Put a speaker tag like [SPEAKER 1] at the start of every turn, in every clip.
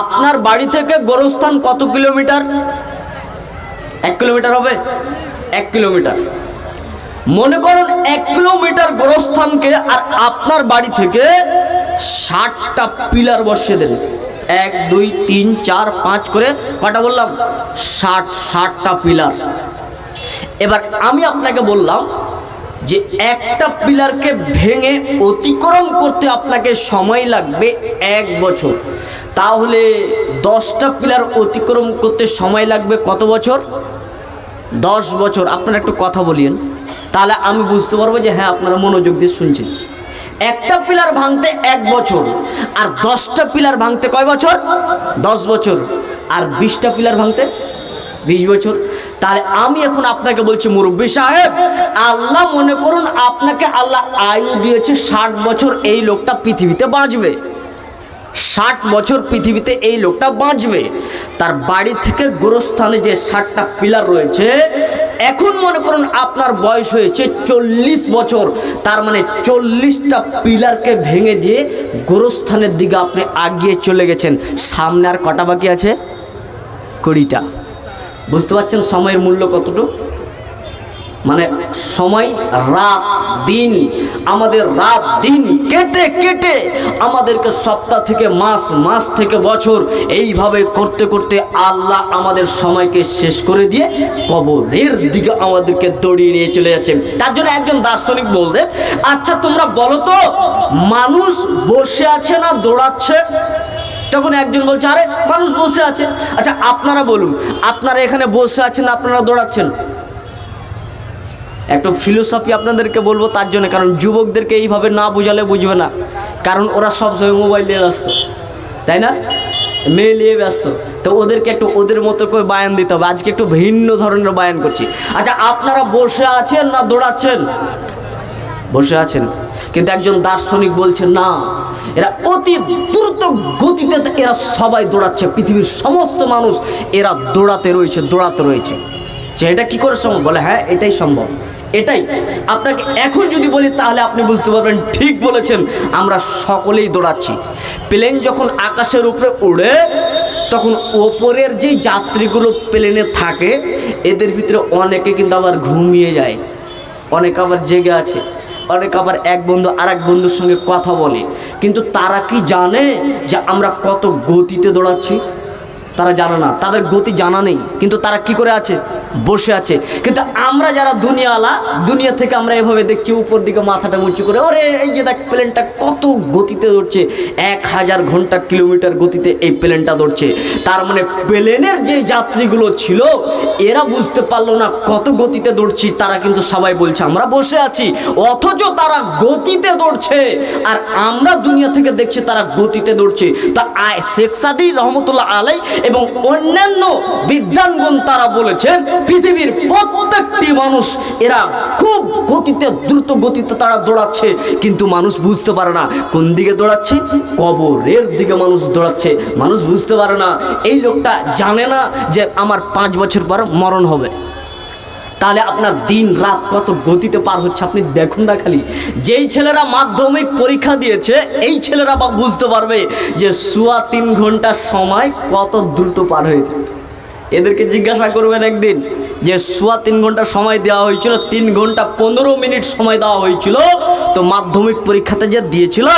[SPEAKER 1] আপনার বাড়ি থেকে গোরস্থান কত কিলোমিটার? এক কিলোমিটার হবে? এক কিলোমিটার। মনে করুন, এক কিলোমিটার গোরস্থানকে আর আপনার বাড়ি থেকে ষাটটা পিলার বসিয়ে দেন এক, দুই, তিন, চার, পাঁচ করে কটা বললাম? ষাট, ষাটটা পিলার। এবার আমি আপনাকে বললাম যে একটা পিলারকে ভেঙে অতিক্রম করতে আপনাকে সময় লাগবে এক বছর। তাহলে দশটা পিলার অতিক্রম করতে সময় লাগবে কত বছর? দশ বছর। আপনারা একটু কথা বলিয়েন। তাহলে আমি বুঝতে পারব যে হ্যাঁ আপনারা মনোযোগ দিয়ে শুনছেন। একটা পিলার ভাঙতে এক বছর, আর দশটা পিলার ভাঙতে কয় বছর? দশ বছর। আর বিশটা পিলার ভাঙতে বিশ বছর। তাহলে আমি এখন আপনাকে বলছি, মুরব্বী সাহেব, আল্লাহ মনে করুন আপনাকে আল্লাহ আয়ু দিয়েছে ষাট বছর, এই লোকটা পৃথিবীতে বাঁচবে। ষাট বছর পৃথিবীতে এই লোকটা বাঁচবে। তার বাড়ি থেকে গোরস্থানে যে ষাটটা পিলার রয়েছে, এখন মনে করুন আপনার বয়স হয়েছে চল্লিশ বছর। তার মানে চল্লিশটা পিলারকে ভেঙে দিয়ে গোরস্থানের দিকে আপনি আগিয়ে চলে গেছেন। সামনে আর কটা বাকি আছে? কুড়িটা। বুঝতে পারছেন সময়ের মূল্য কতটুকু? মানে সময়, রাত, দিন, আমাদের রাত, দিন কেটে কেটে আমাদেরকে সপ্তাহ থেকে মাস মাস থেকে বছর এইভাবে করতে করতে আল্লাহ আমাদের সময়কে শেষ করে দিয়ে কবরের দিকে আমাদেরকে দড়িয়ে নিয়ে চলে যাচ্ছে। তার জন্য একজন দার্শনিক বলতেন আচ্ছা তোমরা বলো তো, মানুষ বসে আছে না দৌড়াচ্ছে? তখন একজন বলছে, আরে, মানুষ বসে আছে। আচ্ছা আপনারা বলুন, আপনারা এখানে বসে আছেন আপনারা দৌড়াচ্ছেন? একটু ফিলোসফি আপনাদেরকে বলব তার জন্য, কারণ যুবকদেরকে এইভাবে না বোঝালে বুঝবে না। কারণ ওরা সবসময় মোবাইল নিয়ে ব্যস্ত, তাই না? মেয়ে নিয়ে ব্যস্ত। তো ওদেরকে একটু ওদের মতো করে বায়ান দিতে হবে। আজকে একটু ভিন্ন ধরনের বায়ান করছি। আচ্ছা আপনারা বসে আছেন না দৌড়াচ্ছেন? বসে আছেন। কিন্তু একজন দার্শনিক বলছেন, না, এরা অতি দ্রুত গতিতে এরা সবাই দৌড়াচ্ছে। পৃথিবীর সমস্ত মানুষ এরা দৌড়াতে রয়েছে দৌড়াতে রয়েছে। যে এটা কি করে সম্ভব? বলে হ্যাঁ এটাই সম্ভব। এটাই। আপনাকে এখন যদি বলি, তাহলে আপনি বুঝতে পারবেন, ঠিক বলেছেন, আমরা সকলেই দৌড়াচ্ছি। প্লেন যখন আকাশের উপরে উড়ে, তখন ওপরের যে যাত্রীগুলো প্লেনে থাকে, এদের ভিতরে অনেকে কিন্তু আবার ঘুমিয়ে যায়। অনেক আবার জেগে আছে। অনেক আবার এক বন্ধু আর এক বন্ধুর সঙ্গে কথা বলে। কিন্তু তারা কি জানে যে আমরা কত গতিতে দৌড়াচ্ছি? তারা জানে না। তাদের গতি জানা নেই। কিন্তু তারা কি করে আছে? বসে আছে। কিন্তু আমরা যারা দুনিয়াওয়ালা দুনিয়া থেকে আমরা এভাবে দেখছি, উপর দিকে মাথাটা উঁচু করে, ওরে, এই যে দেখ প্লেনটা কত গতিতে দৌড়ছে এক হাজার ঘণ্টা কিলোমিটার গতিতে এই প্লেনটা দৌড়ছে তার মানে প্লেনের যে যাত্রীগুলো ছিল, এরা বুঝতে পারল না কত গতিতে দৌড়ছি তারা কিন্তু সবাই বলছে, আমরা বসে আছি, অথচ তারা গতিতে দৌড়ছে আর আমরা দুনিয়া থেকে দেখছি, তারা গতিতে দৌড়ছে তা আয় শেখ সাদি রহমতুল্লাহ আলাই এবং অন্যান্য বিদ্যানগণ তারা বলেছেন পৃথিবীর প্রত্যেকটি মানুষ এরা খুব গতিতে, দ্রুত গতিতে তারা দৌড়াচ্ছে। কিন্তু মানুষ বুঝতে পারে না কোন দিকে দৌড়াচ্ছে, কবরের দিকে মানুষ দৌড়াচ্ছে। মানুষ বুঝতে পারে না, এই লোকটা জানে না যে আমার পাঁচ বছর পর মরণ হবে। তাহলে আপনার দিন রাত কত গতিতে পার হচ্ছে আপনি দেখুন না খালি। যেই ছেলেরা মাধ্যমিক পরীক্ষা দিয়েছে, এই ছেলেরা বা বুঝতে পারবে যে সোয়া তিন ঘণ্টা সময় কত দ্রুত পার হয়েছে। এদেরকে জিজ্ঞাসা করবেন একদিন যে সোয়া তিন ঘণ্টা সময় দেওয়া হয়েছিল, তিন ঘণ্টা পনেরো মিনিট সময় দেওয়া হয়েছিল, তো মাধ্যমিক পরীক্ষাতে যে দিয়েছিল,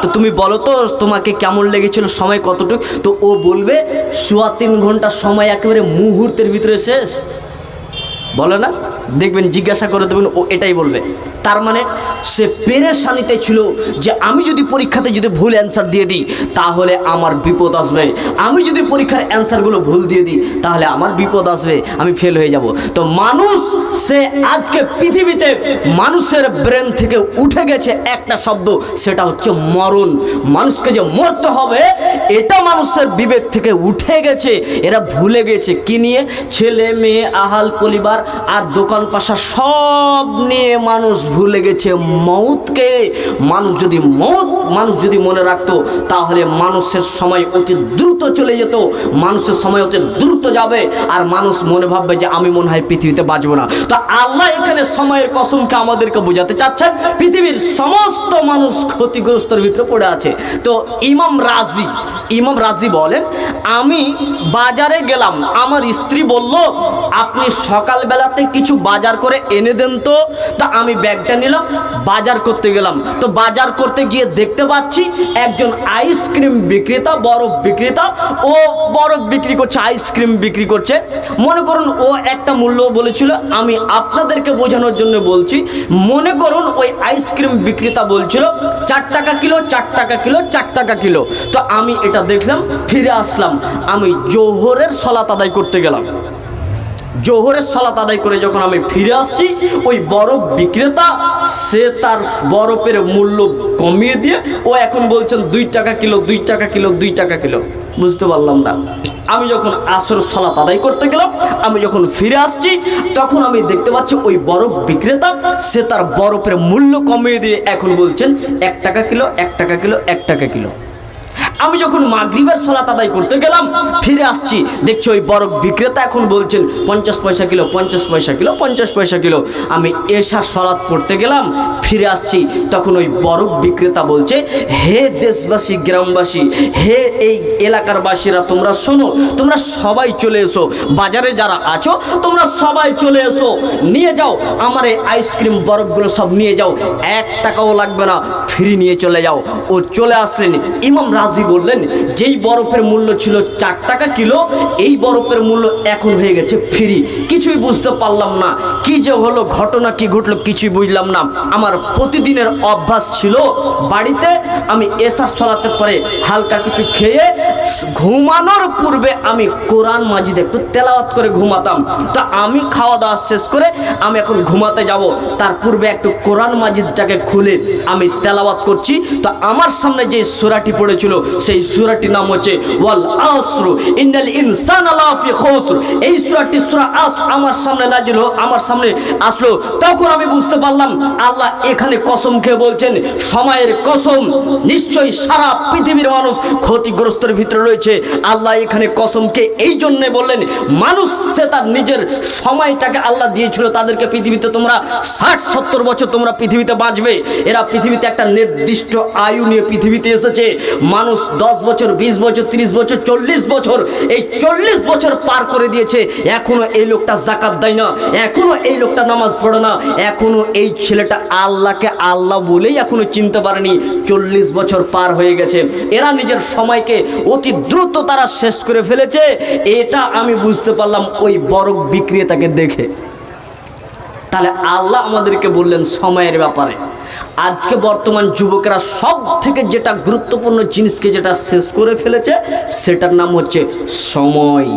[SPEAKER 1] তো তুমি বলো তো তোমাকে কেমন লেগেছিল, সময় কতটুকু? তো ও বলবে, সোয়া তিন ঘণ্টা সময় একেবারে মুহূর্তের ভিতরে শেষ। বলো না? দেখবেন, জিজ্ঞাসা করে দেবেন, ও এটাই বলবে। তার মানে সে পেরেশানিতে ছিল যে আমি যদি পরীক্ষাতে যদি ভুল অ্যান্সার দিয়ে দিই, তাহলে আমার বিপদ আসবে। আমি যদি পরীক্ষার অ্যান্সারগুলো ভুল দিয়ে দিই, তাহলে আমার বিপদ আসবে, আমি ফেল হয়ে যাব। তো মানুষ সে আজকে পৃথিবীতে মানুষের ব্রেন থেকে উঠে গেছে একটা শব্দ, সেটা হচ্ছে মরণ। মানুষকে যে মরতে হবে, এটা মানুষের বিবেক থেকে উঠে গেছে। এরা ভুলে গেছে কি নিয়ে? ছেলে, মেয়ে, আহাল, পরিবার আর দোকান, পাশা সব নিয়ে মানুষ ভুলে গেছে মৌতকে। মানুষ যদি মৌত, মানুষ যদি মনে রাখতো, তাহলে মানুষের সময় অতি দ্রুত চলে যেত। মানুষের সময় অতি দ্রুত যাবে। আর মানুষ মনে ভাববে যে আমি মনে হয় পৃথিবীতে বাঁচবো না। তো আল্লাহ এখানে সময়ের কসমকে আমাদেরকে বোঝাতে চাচ্ছেন। পৃথিবীর সমস্ত মানুষ ক্ষতিগ্রস্তের ভিতরে পড়ে আছে। তো ইমাম রাজি ইমাম রাজি বলেন, আমি বাজারে গেলাম, আমার স্ত্রী বলল, আপনি সকালবেলাতে কিছু বাজার করে এনে দেন তো। তা আমি ব্যাগটা নিলাম, বাজার করতে গেলাম। তো বাজার করতে গিয়ে দেখতে পাচ্ছি একজন আইসক্রিম বিক্রেতা, বরফ বিক্রেতা। ও বরফ বিক্রি করছে, আইসক্রিম বিক্রি করছে। মনে করুন ও একটা মূল্য বলেছিল, আমি আপনাদেরকে বোঝানোর জন্য বলছি। মনে করুন ওই আইসক্রিম বিক্রেতা বলছিল, চার টাকা কিলো, চার টাকা কিলো, চার টাকা কিলো। তো আমি এটা দেখলাম, ফিরে আসলাম। আমি জোহরের সলাত আদায় করতে গেলাম। জোহরের সলাত আদায় করে যখন আমি ফিরে আসছি, ওই বরফ বিক্রেতা, সে তার বরফের মূল্য কমিয়ে দিয়ে, ও এখন বলছেন, দুই টাকা কিলো, দুই টাকা কিলো, দুই টাকা কিলো। বুঝতে পারলাম না। আমি যখন আসর সলাত আদায় করতে গেলাম, আমি যখন ফিরে আসছি, তখন আমি দেখতে পাচ্ছি ওই বরফ বিক্রেতা, সে তার বরফের মূল্য কমিয়ে দিয়ে এখন বলছেন, এক টাকা কিলো, এক টাকা কিলো, এক টাকা কিলো। আমি যখন মাগরিবের সলাত আদায় করতে গেলাম, ফিরে আসছি, দেখছি ওই বরফ বিক্রেতা এখন বলছেন, পঞ্চাশ পয়সা কিলো, পঞ্চাশ পয়সা কিলো, পঞ্চাশ পয়সা কিলো। আমি এশার সলাৎ পড়তে গেলাম, ফিরে আসছি, তখন ওই বরফ বিক্রেতা বলছে, হে দেশবাসী, গ্রামবাসী, হে এই এলাকার বাসীরা তোমরা শোনো, তোমরা সবাই চলে এসো, বাজারে যারা আছো, তোমরা সবাই চলে এসো, নিয়ে যাও, আমার এই আইসক্রিম বরফগুলো সব নিয়ে যাও, এক টাকাও লাগবে না ফ্রি নিয়ে চলে যাও। ও চলে আসলেন ইমাম রাজি বললেন, যেই বরফের মূল্য ছিল চার টাকা কিলো, এই বরফের মূল্য এখন হয়ে গেছে ফ্রি। কিছুই বুঝতে পারলাম না। কি যে হলো, ঘটনা কি ঘটলো কিছুই বুঝলাম না। আমার প্রতিদিনের অভ্যাস ছিল বাড়িতে আমি এসার সলাতে পরে হালকা কিছু খেয়ে, ঘুমানোর পূর্বে আমি কোরআন মাজিদ একটু তেলাওয়াত করে ঘুমাতাম। তা আমি খাওয়া দাওয়া শেষ করে আমি এখন ঘুমাতে যাব। তার পূর্বে একটু কোরআন মাজিদটাকে খুলে আমি তেলাওয়াত করছি। তো আমার সামনে যে সোরাটি পড়েছিল সেই সুরাটির নাম হচ্ছে ওয়াল আসরু, ইন্নাল ইনসান লাফি খুসর। এই সুরাটি সূরা আস আমার সামনে নাজিল আমার সামনে আসলো। তখন আমি বুঝতে পারলাম, আল্লাহ এখানে কসম খেয়ে বলছেন, সময়ের কসম নিশ্চয়ই সারা পৃথিবীর মানুষ ক্ষতিগ্রস্তের ভিতরে রয়েছে। আল্লাহ এখানে কসমকে এই জন্যে বললেন, মানুষ সে তার নিজের সময়টাকে আল্লাহ দিয়েছিল, তাদেরকে পৃথিবীতে তোমরা ষাট, সত্তর বছর তোমরা পৃথিবীতে বাঁচবে। এরা পৃথিবীতে একটা নির্দিষ্ট আয়ু নিয়ে পৃথিবীতে এসেছে। মানুষ দশ বছর, বিশ বছর, তিরিশ বছর, চল্লিশ বছর, এই চল্লিশ বছর পার করে দিয়েছে। এখনও এই লোকটা জাকাত দেয় না, এখনও এই লোকটা নামাজ পড়ে না, এখনও এই ছেলেটা আল্লাহকে আল্লাহ বলেই এখনও চিনতে পারেনি। চল্লিশ বছর পার হয়ে গেছে। এরা নিজের সময়কে অতি দ্রুত তারা শেষ করে ফেলেছে। এটা আমি বুঝতে পারলাম ওই বরফ বিক্রেতাকে দেখে। তাহলে আল্লাহ আমাদেরকে বললেন, সময়ের ব্যাপারে। আজকে বর্তমান যুবকেরা সব থেকে যেটা গুরুত্বপূর্ণ জিনিসকে যেটা শেষ করে ফেলেছে, সেটার নাম হচ্ছে সময়।